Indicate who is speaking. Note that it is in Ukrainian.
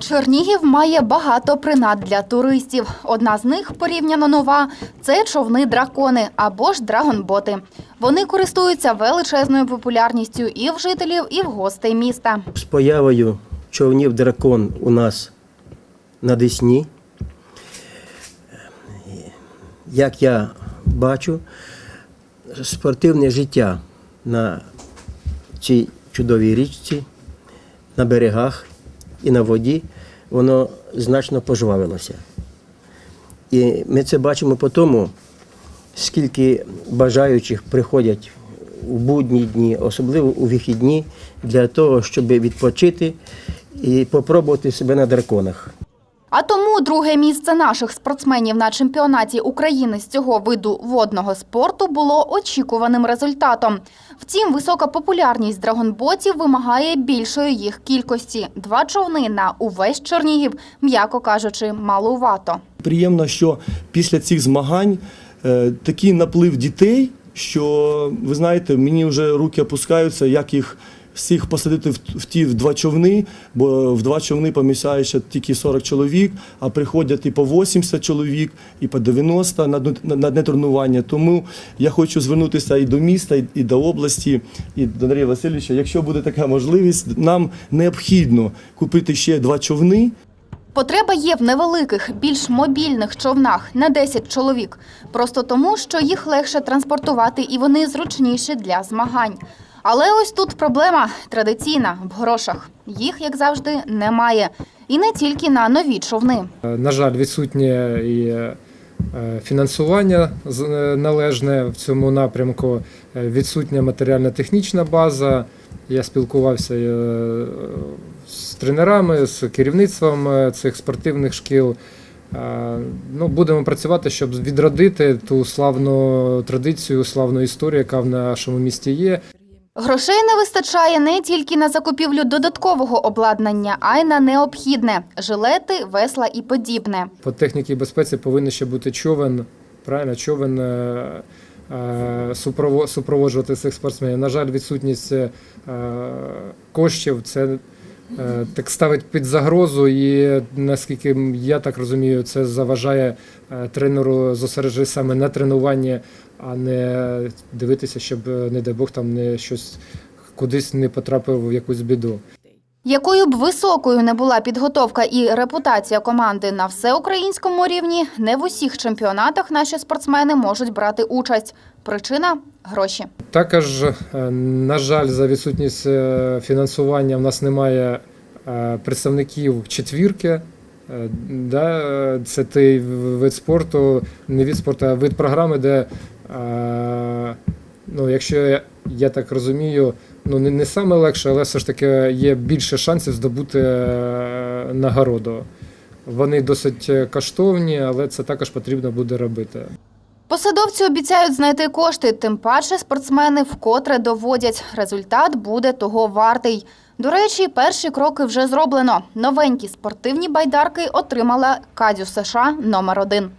Speaker 1: Чернігів має багато принад для туристів. Одна з них порівняно нова це човни дракони або ж драгонботи. Вони користуються величезною популярністю і в жителів, і в гостей міста.
Speaker 2: З появою човнів дракон у нас на Десні. Як я бачу, спортивне життя на цій чудовій річці, на берегах і на воді, воно значно пожвавилося. І ми це бачимо по тому, скільки бажаючих приходять у будні дні, особливо у вихідні, для того, щоб відпочити і попробувати себе на драконах.
Speaker 1: А тому друге місце наших спортсменів на чемпіонаті України з цього виду водного спорту було очікуваним результатом. Втім, висока популярність драгонботів вимагає більшої їх кількості. Два човни на увесь Чернігів, м'яко кажучи, малувато.
Speaker 3: Приємно, що після цих змагань е, такий наплив дітей, що ви знаєте, мені вже руки опускаються, як їх всіх посадити в, ті в два човни, бо в два човни поміщається тільки 40 чоловік, а приходять і по 80 чоловік, і по 90 на, на, одне тренування. Тому я хочу звернутися і до міста, і, і до області, і до Андрія Васильовича. Якщо буде така можливість, нам необхідно купити ще два човни.
Speaker 1: Потреба є в невеликих, більш мобільних човнах на 10 чоловік. Просто тому, що їх легше транспортувати і вони зручніші для змагань. Але ось тут проблема традиційна в грошах. Їх, як завжди, немає. І не тільки на нові човни.
Speaker 4: Е, На жаль, відсутнє і е, фінансування е, належне в цьому напрямку, відсутня матеріально-технічна база. Я спілкувався з тренерами, з керівництвом цих спортивних шкіл. Ну, будемо працювати, щоб відродити ту славну традицію, славну історію, яка в нашому місті є.
Speaker 1: Грошей не вистачає не тільки на закупівлю додаткового обладнання, а й на необхідне жилети, весла і подібне.
Speaker 4: По техніці безпеці повинен ще бути човен, правильно, човен е, е, супроводжувати цих спортсменів. На жаль, відсутність е, коштів це так ставить під загрозу, і наскільки я так розумію, це заважає е, тренеру зосереджуватися саме на тренуванні, а не дивитися, щоб, е, не дай Бог, там не щось кудись не потрапив в якусь біду.
Speaker 1: Якою б високою не була підготовка і репутація команди на всеукраїнському рівні, не в усіх чемпіонатах наші спортсмени можуть брати участь. Причина гроші.
Speaker 4: Також, е, на жаль, за відсутність е, фінансування в нас немає е, представників четвірки. Це той вид спорту, не від спорту, а вид програми, де, ну, якщо я так розумію, ну, не, не саме легше, але все ж таки є більше шансів здобути е, нагороду. Вони досить е, коштовні, але це також потрібно буде робити.
Speaker 1: Посадовці обіцяють знайти кошти, тим паче спортсмени вкотре доводять. Результат буде того вартий. До речі, перші кроки вже зроблено. Новенькі спортивні байдарки отримала Кадю США номер один.